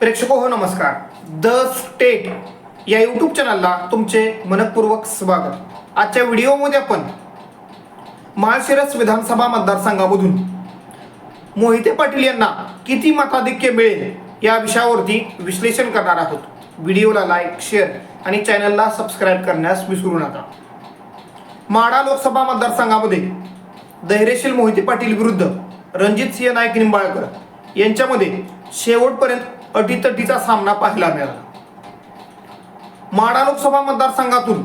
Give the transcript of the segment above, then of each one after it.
प्रेक्षको हो नमस्कार. The state या यूट्यूब चॅनलला तुमचे मनपूर्वक स्वागत. आजच्या व्हिडिओमध्ये आपण माळशिरस विधानसभा मतदारसंघामधून मोहिते पाटील यांना किती मताधिक्य मिळेल या विषयावरती विश्लेषण करणार आहोत. व्हिडिओला लाईक शेअर आणि चॅनलला सबस्क्राईब करण्यास विसरू नका. माडा लोकसभा मतदारसंघामध्ये धैर्यशील मोहिते पाटील विरुद्ध रणजित सिंह नाईक निंबाळकर यांच्यामध्ये शेवटपर्यंत अटीतटीचा सामना पाहायला मिळाला. माडा लोकसभा मतदारसंघातून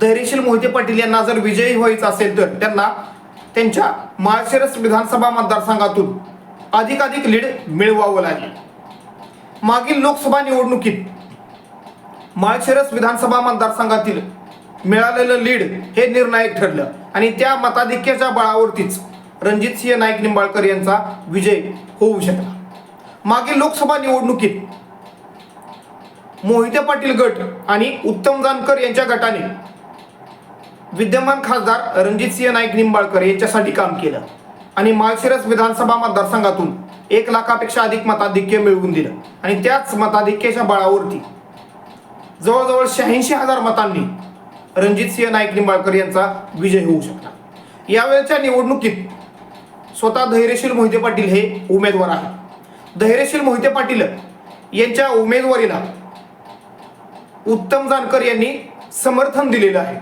धैर्यशील मोहिते पाटील यांना जर विजयी व्हायचं असेल तर त्यांना त्यांच्या माळशिरस विधानसभा मतदारसंघातून अधिकाधिक लीड मिळवावं लागेल. मागील लोकसभा निवडणुकीत माळशिरस विधानसभा मतदारसंघातील मिळालेलं लीड हे निर्णायक ठरलं आणि त्या मताधिक्याच्या बळावरतीच रणजित सिंह नाईक निंबाळकर यांचा विजय होऊ शकला. मागील लोकसभा निवडणुकीत मोहिते पाटील गट आणि उत्तम जानकर यांच्या गटाने विद्यमान खासदार रणजित सिंह नाईक निंबाळकर यांच्यासाठी काम केलं आणि माळशिरस विधानसभा मतदारसंघातून एक लाखापेक्षा अधिक मताधिक्य मिळवून दिलं. आणि त्याच मताधिक्याच्या बळावरती जवळजवळ शहाऐंशी हजार मतांनी रणजित सिंह नाईक निंबाळकर यांचा विजय होऊ शकला. यावेळच्या निवडणुकीत स्वतः धैर्यशील मोहिते पाटील हे उमेदवार आहेत. धैर्यशील मोहिते पाटील यांच्या उमेदवारीला उत्तम जानकर यांनी समर्थन दिलेलं आहे.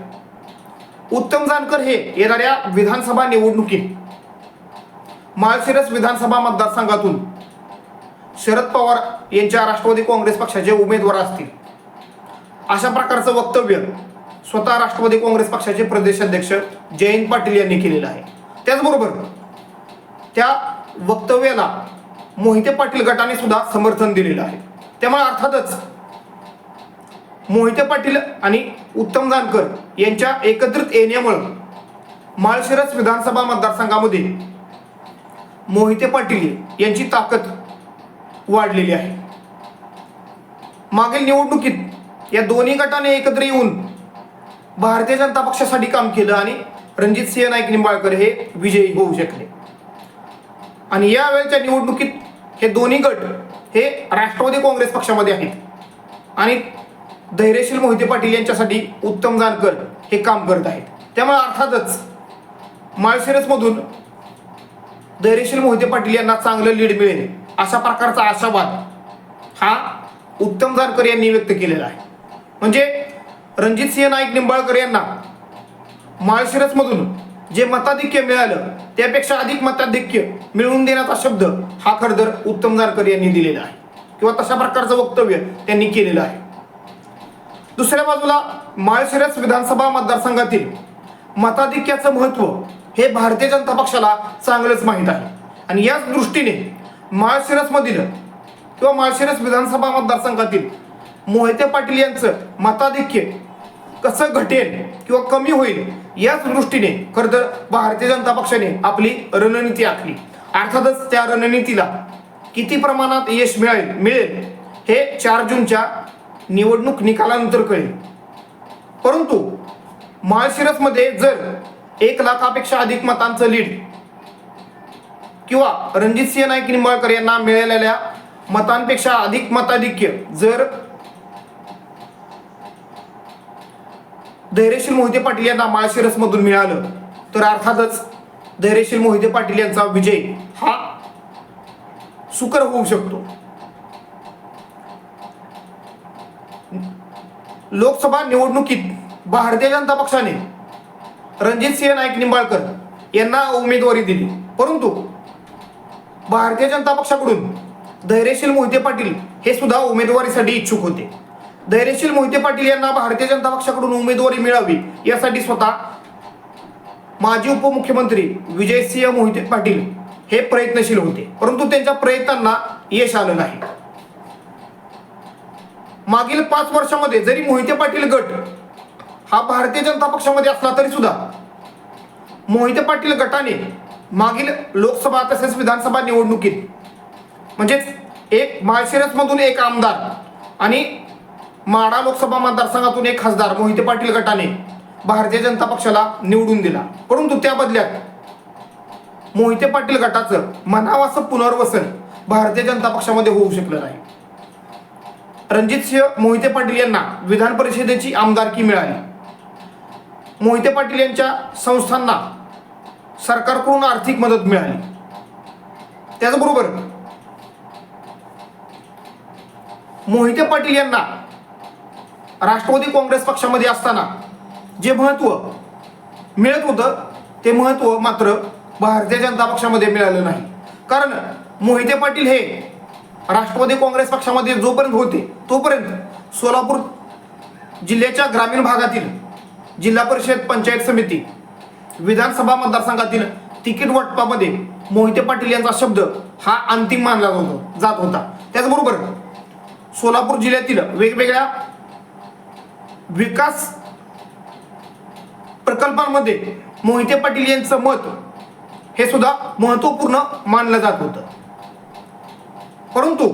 उत्तम जानकर हे येणाऱ्या विधानसभा निवडणुकीत माळशिरस विधानसभा मतदारसंघातून शरद पवार यांच्या राष्ट्रवादी काँग्रेस पक्षाचे उमेदवार असतील. अशा प्रकारचं वक्तव्य स्वतः राष्ट्रवादी काँग्रेस पक्षाचे प्रदेशाध्यक्ष जयंत पाटील यांनी केलेलं आहे. त्याचबरोबर त्या वक्तव्याला मोहिते पाटील गटाने सुद्धा समर्थन दिलेलं आहे. त्यामुळे अर्थातच मोहिते पाटील आणि उत्तम जानकर यांच्या एकत्रित येण्यामुळं माळशिरस विधानसभा मतदारसंघामध्ये मोहिते पाटील यांची ताकद वाढलेली आहे. मागील निवडणुकीत या दोन्ही गटाने एकत्र येऊन भारतीय जनता पक्षासाठी काम केलं आणि रणजित सिंह नाईक निंबाळकर हे विजयी होऊ शकले. आणि यावेळच्या निवडणुकीत हे दोन्ही गट हे राष्ट्रवादी काँग्रेस पक्षामध्ये आहेत. आणि धैर्यशील मोहिते पाटील यांच्यासाठी उत्तम जानकर हे काम करत आहेत. त्यामुळे अर्थातच माळशिरसमधून धैर्यशील मोहिते पाटील यांना चांगलं लीड मिळेल अशा प्रकारचा आशावाद हा उत्तम जानकर यांनी व्यक्त केलेला आहे. म्हणजे रणजित सिंह नाईक निंबाळकर यांना माळशिरसमधून जे मताधिक्य मिळालं त्यापेक्षा अधिक मताधिक्य मिळवून देण्याचा शब्द हा खरदर उत्तम जानकर यांनी दिलेला आहे. किंवा तशा प्रकारचं वक्तव्य त्यांनी केलेलं आहे. दुसऱ्या बाजूला माळशिरस विधानसभा मतदारसंघातील मताधिक्याचं महत्त्व हे भारतीय जनता पक्षाला चांगलंच माहीत आहे. आणि याच दृष्टीने माळशिरसमधील किंवा माळशिरस विधानसभा मतदारसंघातील मोहिते पाटील यांचं मताधिक्य कसं घटेल किंवा कमी होईल याच दृष्टीने खरं तर भारतीय जनता पक्षाने आपली रणनीती आखली. अर्थातच त्या रणनीतीला किती प्रमाणात यश मिळेल मिळेल हे चार जूनच्या निवडणूक निकालानंतर कळेल. परंतु माळशिरसमध्ये जर एक लाखापेक्षा अधिक मतांचं लीड किंवा रणजित सिंह नाईक निंबाळकर यांना मिळालेल्या मतांपेक्षा अधिक मताधिक्य जर धैर्यशील मोहिते पाटील यांना माळशिरसमधून मिळालं. तर अर्थातच धैर्यशील मोहिते पाटील यांचा विजय हा सुकर होऊ शकतो. लोकसभा निवडणुकीत भारतीय जनता पक्षाने रणजित सिंह नाईक निंबाळकर यांना उमेदवारी दिली. परंतु भारतीय जनता पक्षाकडून धैर्यशील मोहिते पाटील हे सुद्धा उमेदवारीसाठी इच्छुक होते. धैर्यशील मोहिते पाटील यांना भारतीय जनता पक्षाकडून उमेदवारी मिळावी यासाठी स्वतः माजी उपमुख्यमंत्री विजयसिंह मोहिते पाटील हे प्रयत्नशील होते. परंतु त्यांच्या प्रयत्नांना यश आलं नाही. मागील पाच वर्षामध्ये जरी मोहिते पाटील गट हा भारतीय जनता पक्षामध्ये असला तरी सुद्धा मोहिते पाटील गटाने मागील लोकसभा तसेच विधानसभा निवडणुकीत म्हणजेच एक माळशिरसमधून एक आमदार आणि माडा लोकसभा मतदारसंघातून एक खासदार मोहिते पाटील गटाने भारतीय जनता पक्षाला निवडून दिला. परंतु त्या बदल्यात मोहिते पाटील गटाचं म्हणावं पुनर्वसन भारतीय जनता पक्षामध्ये होऊ शकलं नाही. रणजितसिंह मोहिते पाटील यांना विधान परिषदेची आमदारकी मिळाली. मोहिते पाटील यांच्या संस्थांना सरकारकडून आर्थिक मदत मिळाली. त्याचबरोबर मोहिते पाटील यांना राष्ट्रवादी काँग्रेस पक्षामध्ये असताना जे महत्त्व मिळत होतं ते महत्त्व मात्र भारतीय जनता पक्षामध्ये मिळालं नाही. कारण मोहिते पाटील हे राष्ट्रवादी काँग्रेस पक्षामध्ये जोपर्यंत होते तोपर्यंत सोलापूर जिल्ह्याच्या ग्रामीण भागातील जिल्हा परिषद पंचायत समिती विधानसभा मतदारसंघातील तिकीट वाटपामध्ये मोहिते पाटील यांचा शब्द हा अंतिम मानला जातो जात होता. त्याचबरोबर सोलापूर जिल्ह्यातील वेगवेगळ्या विकास प्रकल्पांमध्ये मोहिते पाटील यांचं मत हे सुद्धा महत्त्वपूर्ण मानलं जात होतं. परंतु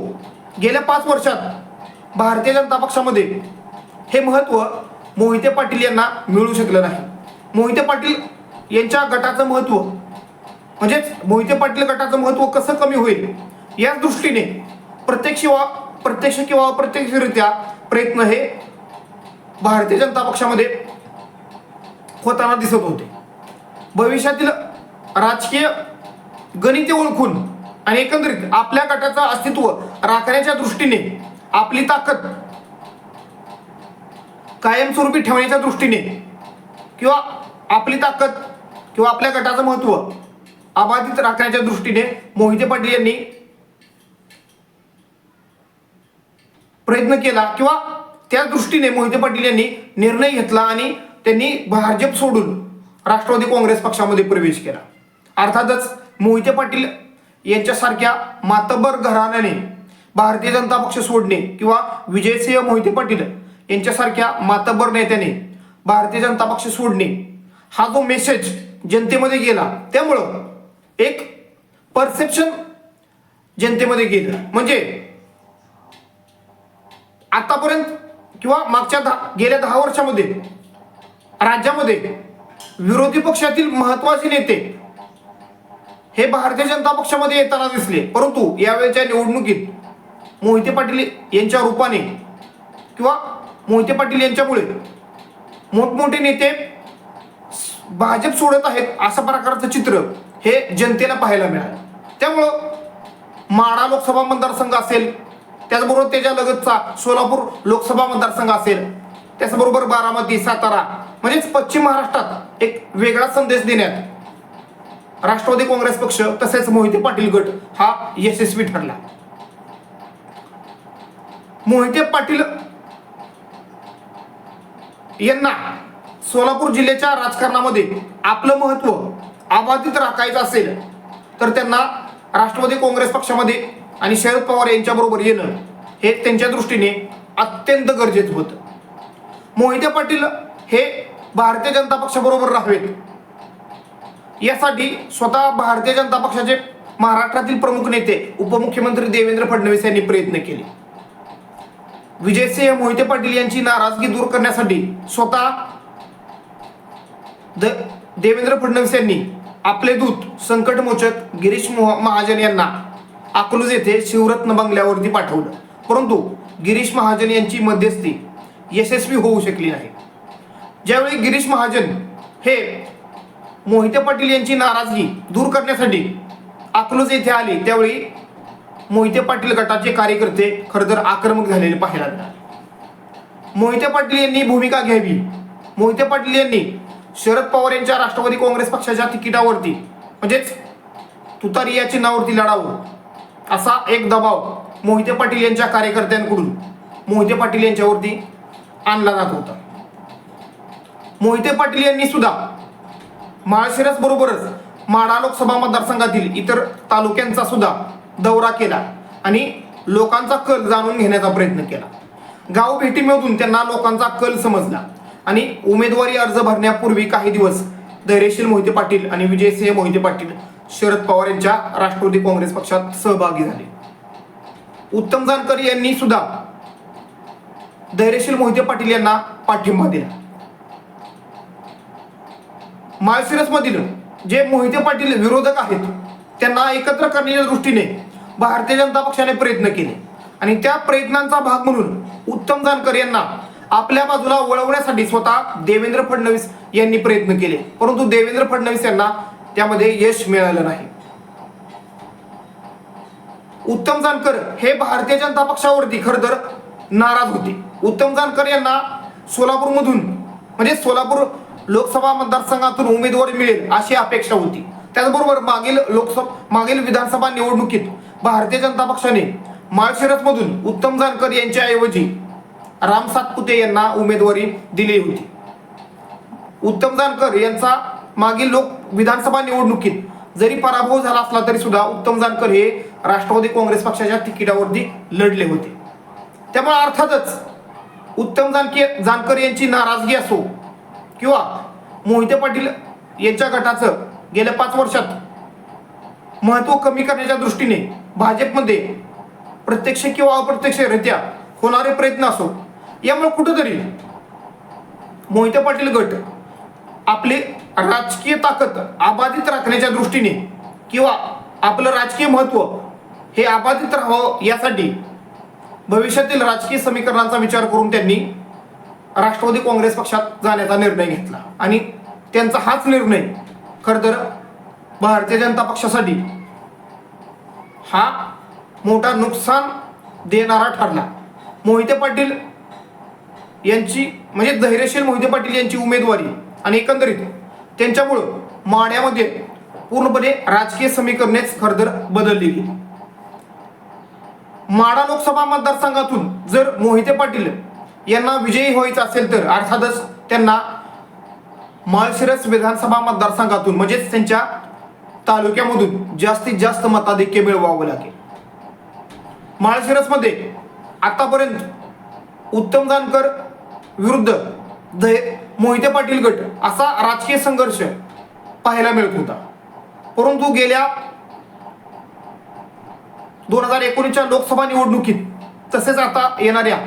गेल्या पाच वर्षात भारतीय जनता पक्षामध्ये हे महत्त्व मोहिते पाटील यांना मिळू शकलं नाही. मोहिते पाटील यांच्या गटाचं महत्त्व म्हणजेच मोहिते पाटील गटाचं महत्त्व कसं कमी होईल याच दृष्टीने प्रत्यक्ष वा प्रत्यक्ष किंवा अप्रत्यक्षरित्या प्रयत्न हे भारतीय जनता पक्षामध्ये होताना दिसत होते. भविष्यातील राजकीय गणिते ओळखून आणि एकंदरीत आपल्या गटाचं अस्तित्व राखण्याच्या दृष्टीने आपली ताकद कायमस्वरूपी ठेवण्याच्या दृष्टीने किंवा आपली ताकद किंवा आपल्या गटाचं महत्त्व अबाधित राखण्याच्या दृष्टीने मोहिते पाटील यांनी प्रयत्न केला किंवा त्या दृष्टीने मोहिते पाटील यांनी निर्णय घेतला आणि त्यांनी भाजप सोडून राष्ट्रवादी काँग्रेस पक्षामध्ये प्रवेश केला. अर्थातच मोहिते पाटील यांच्यासारख्या मातबर घराण्याने भारतीय जनता पक्ष सोडणे किंवा विजयसिंह मोहिते पाटील यांच्यासारख्या मातबर नेत्याने भारतीय जनता पक्ष सोडणे हा जो मेसेज जनतेमध्ये गेला त्यामुळं एक परसेप्शन जनतेमध्ये गेलं. म्हणजे आतापर्यंत किंवा मागच्या दहा गेल्या दहा वर्षामध्ये राज्यामध्ये विरोधी पक्षातील महत्त्वाचे नेते हे भारतीय जनता पक्षामध्ये येताना दिसले. परंतु यावेळच्या निवडणुकीत मोहिते पाटील यांच्या रूपाने किंवा मोहिते पाटील यांच्यामुळे मोठमोठे नेते भाजप सोडत आहेत अशा प्रकारचं चित्र हे जनतेला पाहायला मिळालं. त्यामुळं माडा लोकसभा मतदारसंघ असेल त्याचबरोबर त्याच्या लगतचा सोलापूर लोकसभा मतदारसंघ असेल. त्याचबरोबर बारामती सातारा म्हणजेच पश्चिम महाराष्ट्रात एक वेगळा संदेश देण्यात राष्ट्रवादी काँग्रेस पक्ष तसेच मोहिते पाटील गट हा यशस्वी ठरला. मोहिते पाटील यांना सोलापूर जिल्ह्याच्या राजकारणामध्ये आपलं महत्त्व अबाधित राखायचं असेल तर त्यांना राष्ट्रवादी काँग्रेस पक्षामध्ये आणि शरद पवार यांच्याबरोबर येणं हे त्यांच्या दृष्टीने अत्यंत गरजेचं होतं. मोहिते पाटील हे भारतीय जनता पक्षाबरोबर राहावेत. यासाठी स्वतः भारतीय जनता पक्षाचे महाराष्ट्रातील प्रमुख नेते उपमुख्यमंत्री देवेंद्र फडणवीस यांनी प्रयत्न केले. विजयसिंह मोहिते पाटील यांची नाराजगी दूर करण्यासाठी स्वतः द देवेंद्र फडणवीस यांनी आपले दूत संकटमोचक गिरीश महाजन यांना अकलूज येथे शिवरत्न बंगल्यावरती पाठवलं. परंतु गिरीश महाजन यांची मध्यस्थी यशस्वी होऊ शकली नाही. ज्यावेळी गिरीश महाजन हे मोहिते पाटील यांची नाराजगी दूर करण्यासाठी अकलूज येथे आले त्यावेळी मोहिते पाटील गटाचे कार्यकर्ते खरंतर आक्रमक झालेले पाहायला मिळाले. मोहिते पाटील यांनी भूमिका घ्यावी. मोहिते पाटील यांनी शरद पवार यांच्या राष्ट्रवादी काँग्रेस पक्षाच्या तिकिटावरती म्हणजेच तुतारी या चिन्हावरती लढावं. असा एक दबाव मोहिते पाटील यांच्या कार्यकर्त्यांकडून मोहिते पाटील यांच्यावरती आणला जात होता. मोहिते पाटील यांनी सुद्धा माळशिरस बरोबरच माढा लोकसभा मतदारसंघातील इतर तालुक्यांचा सुद्धा दौरा केला आणि लोकांचा कल जाणून घेण्याचा प्रयत्न केला. गाव भेटीमधून त्यांना लोकांचा कल समजला आणि उमेदवारी अर्ज भरण्यापूर्वी काही दिवस धैर्यशील मोहिते पाटील आणि विजयसिंह मोहिते पाटील शरद पवार यांच्या राष्ट्रवादी काँग्रेस पक्षात सहभागी झाले. उत्तम जानकर यांनी सुद्धा धैर्यशील मोहिते पाटील यांना पाठिंबा दिला. माळशिरस मधील जे मोहिते पाटील विरोधक आहेत त्यांना एकत्र करण्याच्या दृष्टीने भारतीय जनता पक्षाने प्रयत्न केले. आणि त्या प्रयत्नांचा भाग म्हणून उत्तम जानकर यांना आपल्या बाजूला वळवण्यासाठी स्वतः देवेंद्र फडणवीस यांनी प्रयत्न केले. परंतु देवेंद्र फडणवीस यांना त्यामध्ये यश मिळालं नाही. उत्तम जानकर हे भारतीय जनता पक्षावरती खरं तर नाराज होते. उत्तम जानकर यांना सोलापूरमधून म्हणजे सोलापूर लोकसभा मतदारसंघातून उमेदवारी मिळेल अशी अपेक्षा होती. त्याचबरोबर मागील लोकसभा मागील विधानसभा निवडणुकीत भारतीय जनता पक्षाने माळशिरसमधून उत्तम जानकर यांच्या ऐवजी राम सातपुते यांना उमेदवारी दिली होती. उत्तम जानकर यांचा मागील लोक विधानसभा निवडणुकीत जरी पराभव झाला असला तरी सुद्धा उत्तम जानकर हे राष्ट्रवादी काँग्रेस पक्षाच्या तिकिटावरती लढले होते. त्यामुळे अर्थातच उत्तम जानकी जानकर यांची नाराजगी असो किंवा मोहिते पाटील यांच्या गटाचं गेल्या पाच वर्षात महत्त्व कमी करण्याच्या दृष्टीने भाजपमध्ये प्रत्यक्ष किंवा अप्रत्यक्षरित्या होणारे प्रयत्न असो यामुळे कुठंतरी मोहिते पाटील गट आपले राजकीय ताकद अबाधित राखण्याच्या दृष्टीने किंवा आपलं राजकीय महत्त्व हे अबाधित राहावं यासाठी भविष्यातील राजकीय समीकरणांचा विचार करून त्यांनी राष्ट्रवादी काँग्रेस पक्षात जाण्याचा निर्णय घेतला. आणि त्यांचा हाच निर्णय खरं तर भारतीय जनता पक्षासाठी हा मोठा नुकसान देणारा ठरला. मोहिते पाटील यांची म्हणजे धैर्यशील मोहिते पाटील यांची उमेदवारी आणि एकंदरीत त्यांच्यामुळं माड्यामध्ये पूर्णपणे राजकीय समीकरणेच खरदर बदलली गेली. माडा लोकसभा मतदारसंघातून जर मोहिते पाटील यांना विजयी व्हायचं असेल तर अर्थातच त्यांना माळशिरस विधानसभा मतदारसंघातून म्हणजेच त्यांच्या तालुक्यामधून जास्तीत जास्त मताधिक्य मिळवावं लागेल. माळशिरसमध्ये आतापर्यंत उत्तम जानकर विरुद्ध दै मोहिते पाटील गट असा राजकीय संघर्ष पाहायला मिळत होता. परंतु गेल्या दोन हजार एकोणीसच्या लोकसभा निवडणुकीत तसेच आता येणाऱ्या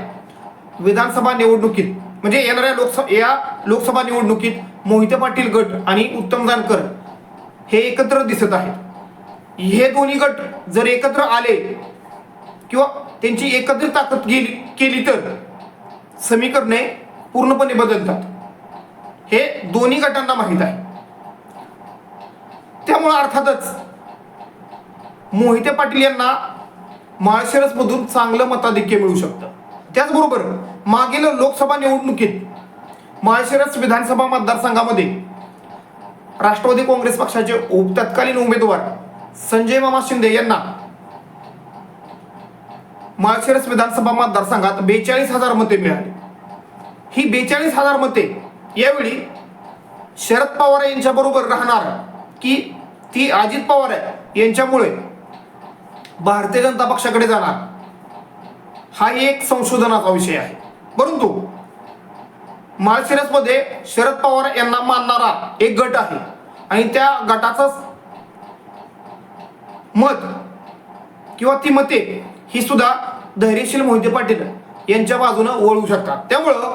विधानसभा निवडणुकीत म्हणजे येणाऱ्या लोकसभा या लोकसभा निवडणुकीत मोहिते पाटील गट आणि उत्तम जानकर हे एकत्र दिसत आहेत. हे दोन्ही गट जर एकत्र आले किंवा त्यांची एकत्रित ताकद गेली केली तर समीकरणे पूर्णपणे बदलतात. हे दोन्ही गटांना माहीत आहे. त्यामुळे अर्थातच मोहिते पाटील यांना माळशिरसमधून चांगलं मताधिक्य मिळू शकतं. त्याचबरोबर मागील लोकसभा निवडणुकीत माळशिरस विधानसभा मतदारसंघामध्ये राष्ट्रवादी काँग्रेस पक्षाचे उप- तत्कालीन उमेदवार संजय मामा शिंदे यांना माळशिरस विधानसभा मतदारसंघात बेचाळीस हजार मते मिळाली. ही बेचाळीस हजार मते यावेळी शरद पवार यांच्या बरोबर राहणार की ती अजित पवार आहे यांच्यामुळे भारतीय जनता पक्षाकडे जाणार? हा एक संशोधनाचा विषय आहे. परंतु माळशिरसमध्ये शरद पवार यांना मानणारा एक गट आहे. आणि त्या गटाचं मत किंवा ती मते ही सुद्धा धैर्यशील मोहिते पाटील यांच्या बाजूनं वळू शकतात. त्यामुळं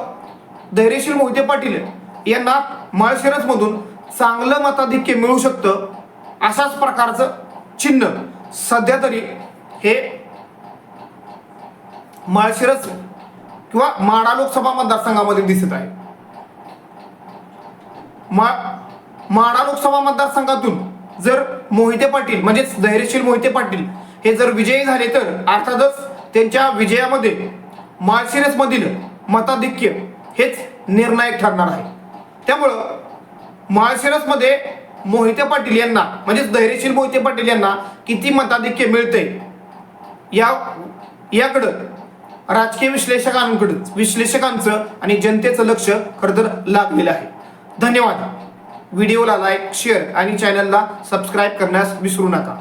धैर्यशील मोहिते पाटील यांना माळशिरसमधून चांगलं मताधिक्य मिळू शकतं अशाच प्रकारचं चिन्ह सध्या तरी हे माळशिरस किंवा माडा लोकसभा मतदारसंघामध्ये दिसत आहे. मा माडा लोकसभा मतदारसंघातून जर मोहिते पाटील म्हणजेच धैर्यशील मोहिते पाटील हे जर विजयी झाले तर अर्थातच त्यांच्या विजयामध्ये माळशिरसमधील मताधिक्य हेच निर्णायक ठरणार आहे. त्यामुळं माळशिरसमध्ये मोहिते पाटील यांना म्हणजेच धैर्यशील मोहिते पाटील यांना किती मताधिक्य मिळते या याकडं राजकीय विश्लेषकांकडं विश्लेषकांचं आणि जनतेचं लक्ष खरं तर लागलेलं आहे. धन्यवाद. व्हिडिओला लाईक शेअर आणि चॅनलला सबस्क्राईब करण्यास विसरू नका.